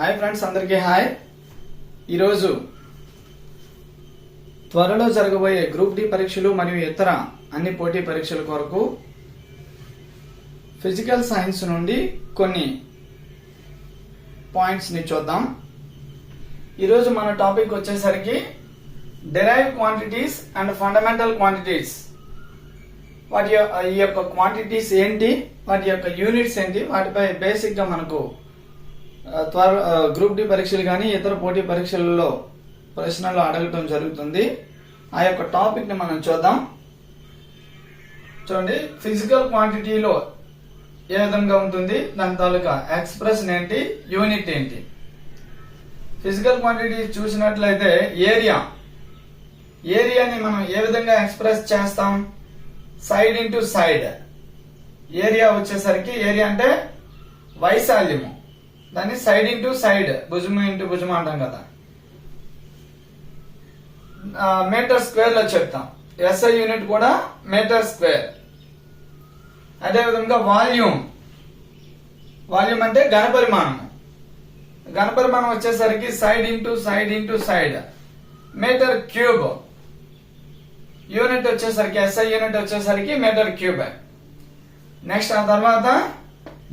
Hi friends అందరికీ hi. ఈరోజు త్వరలో జరగబోయే గ్రూప్ డి పరీక్షలు మరియు ఇతర అన్ని పోటీ పరీక్షల కొరకు ఫిజికల్ సైన్స్ నుండి కొన్ని పాయింట్స్ని చూద్దాం. ఈరోజు మన టాపిక్ వచ్చేసరికి derive quantities and fundamental quantities. వాటి ఈ యొక్క క్వాంటిటీస్ ఏంటి? వాటి యొక్క యూనిట్స్ ఏంటి? వాటిపై బేసిక్గా మనకు త్వర గ్రూప్ డి పరీక్షలు కానీ ఇతర పోటీ పరీక్షలలో ప్రశ్నలు అడగటం జరుగుతుంది. ఆ యొక్క టాపిక్ని మనం చూద్దాం. చూడండి ఫిజికల్ క్వాంటిటీలో ఏ విధంగా ఉంటుంది? దాని తాలూకా ఎక్స్ప్రెషన్ ఏంటి? యూనిట్ ఏంటి? ఫిజికల్ క్వాంటిటీ చూసినట్లయితే ఏరియా ఏరియాని మనం ఏ విధంగా ఎక్స్ప్రెస్ చేస్తాం? సైడ్ ఇంటూ సైడ్ ఏరియా వచ్చేసరికి ఏరియా అంటే వైశాల్యము. దాన్ని సైడ్ ఇంటూ సైడ్ భుజము ఇంటూ భుజము అంటాం కదా. మీటర్ స్క్వేర్లో చెప్తాం. ఎస్ఐ యూనిట్ కూడా మీటర్ స్క్వేర్ అదేవిధంగా వాల్యూమ్ వాల్యూమ్ అంటే ఘనపరిమాణం ఘనపరిమాణం వచ్చేసరికి side into side into side metre cube unit వచ్చేసరికి ఎస్ఐ యూనిట్ వచ్చేసరికి మీటర్ క్యూబ్ నెక్స్ట్ ఆ తర్వాత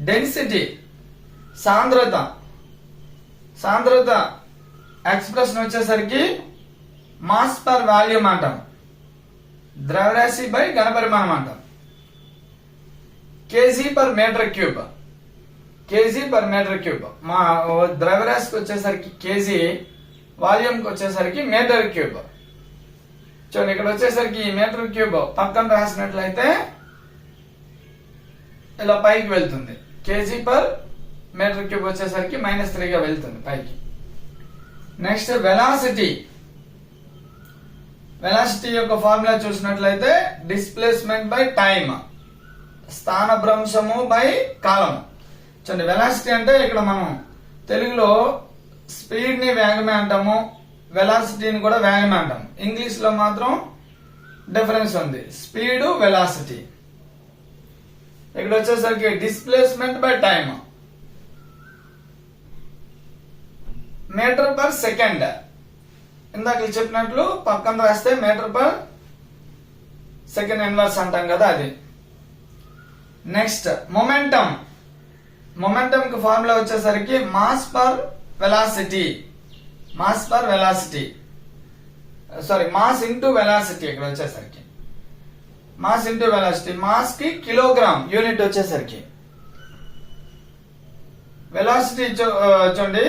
డెన్సిటీ సాంద్రత. సాంద్రత ఎక్స్ప్రెషన్ వచ్చేసరికి మాస్ పర్ వాల్యూమ్ అంటాం ద్రవ్యరాశి బై ఘనపరిమాణం అంటాం KG per metre cube KG per metre cube మా ద్రవ్యరాశికి వచ్చేసరికి కేజీ వాల్యూమ్కి వచ్చేసరికి మీటర్ క్యూబ్ చూడండి ఇక్కడ వచ్చేసరికి ఈ మీటర్ క్యూబ్ పక్కన రాసినట్లయితే ఇలా పైకి వెళ్తుంది. కేజీ పర్ మీటర్ క్యూబ్ వచ్చేసరికి మైనస్ త్రీగా వెళ్తుంది పైకి. నెక్స్ట్ వెలాసిటీ వెలాసిటీ యొక్క ఫార్ములా చూసినట్లయితే డిస్ప్లేస్మెంట్ బై టైమ్ స్థానభ్రంశము బై కాలం చూడండి వెలాసిటీ అంటే ఇక్కడ మనం తెలుగులో స్పీడ్ని వేగమే అంటాము వెలాసిటీని కూడా వేగమే అంటాము. ఇంగ్లీష్లో మాత్రం డిఫరెన్స్ ఉంది. స్పీడ్ వెలాసిటీ ఇక్కడ వచ్చేసరికి displacement by time metre per second. ఇందాక చెప్పినట్లు పక్కన రాస్తే మీటర్ పర్ సెకండ్ ఇన్వర్స్ అంటాం కదా అది. నెక్స్ట్ మొమెంటం మొమెంటం కి ఫార్ములా వచ్చేసరికి mass per velocity mass per velocity sorry mass into velocity ఇక్కడ వచ్చేసరికి. మాస్ ఇంటూ వెలాసిటీ మాస్కి కిలోగ్రామ్ యూనిట్ వచ్చేసరికి. వెలాసిటీ చూడండి.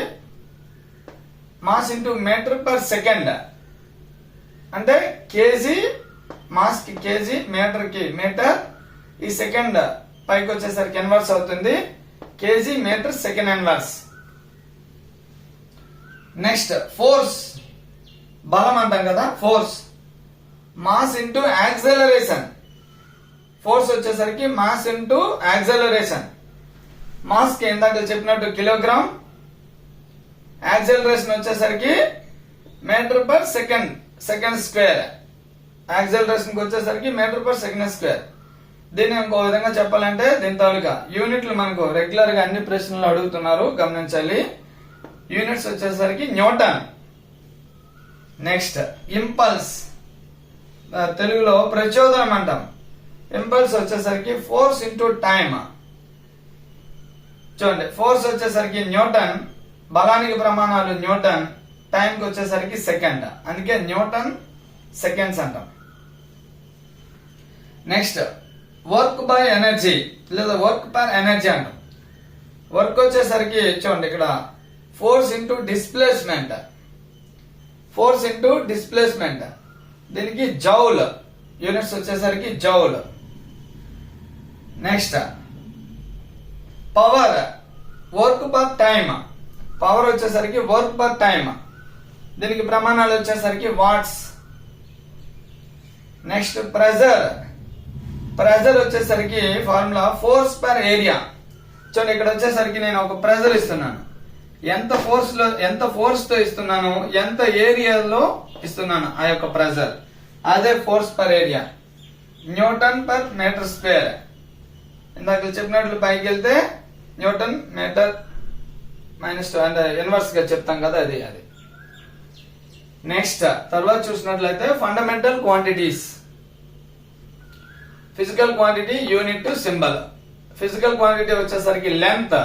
Mass into metre per second. అంటే కేజీ మాస్కి కేజీ మీటర్కి మీటర్ ఈ సెకండ్ పైకి వచ్చేసరికి ఇన్వర్స్ అవుతుంది. KG metre second inverse. Next force బలం అంటాం కదా force mass into acceleration. Force వచ్చేసరికి మాస్ ఇంటూ యాక్సలరేషన్. మాస్కి ఇందాక చెప్పినట్టు కిలోగ్రామ్ యాక్సలరేషన్ వచ్చేసరికి metre per second second square. Acceleration వచ్చేసరికి మీటర్ పర్ సెకండ్ స్క్వేర్. దీన్ని ఇంకో విధంగా చెప్పాలంటే దీని తాలూకా యూనిట్లు మనకు రెగ్యులర్గా అన్ని ప్రశ్నలు అడుగుతున్నారు గమనించాలి. యూనిట్స్ వచ్చేసరికి న్యూటన్. Next impulse. తెలుగులో ప్రచోదనం అంటాం. ఇంపల్స్ వచ్చేసరికి ఫోర్స్ ఇంటూ టైమ్. చూడండి ఫోర్స్ వచ్చేసరికి న్యూటన్ బలానికి ప్రమాణాలు న్యూటన్ టైంకి వచ్చేసరికి సెకండ్. అందుకే న్యూటన్ సెకండ్స్ అంటాం. నెక్స్ట్ వర్క్ బై ఎనర్జీ లేదా వర్క్ పర్ ఎనర్జీ అంటాం. వర్క్ వచ్చేసరికి చూడండి ఇక్కడ force into displacement. Force into displacement. దీనికి జౌల్ యూనిట్స్ వచ్చేసరికి joule. Next power work per time. Power వచ్చేసరికి వర్క్ పర్ టైమ్ దీనికి ప్రమాణాలు వచ్చేసరికి వాట్స్ నెక్స్ట్ ప్రెజర్ ప్రెజర్ వచ్చేసరికి ఫార్ములా ఫోర్స్ పర్ ఏరియా చూడండి ఇక్కడ వచ్చేసరికి నేను ఒక ప్రెజర్ ఇస్తున్నాను. ఎంత ఫోర్స్లో ఎంత ఫోర్స్తో ఇస్తున్నాను ఎంత ఏరియాలో ఇస్తున్నాను ఆ యొక్క ప్రెజర్ అదే force per area Newton per metre square ఇందాక చెప్పినట్లు పైకి వెళ్తే న్యూటన్ మీటర్ మైనస్ టూ అంటే ఇన్వర్స్గా చెప్తాం కదా అది అది. నెక్స్ట్ తర్వాత చూసినట్లయితే fundamental quantities physical quantity unit symbol physical quantity వచ్చేసరికి లెంత్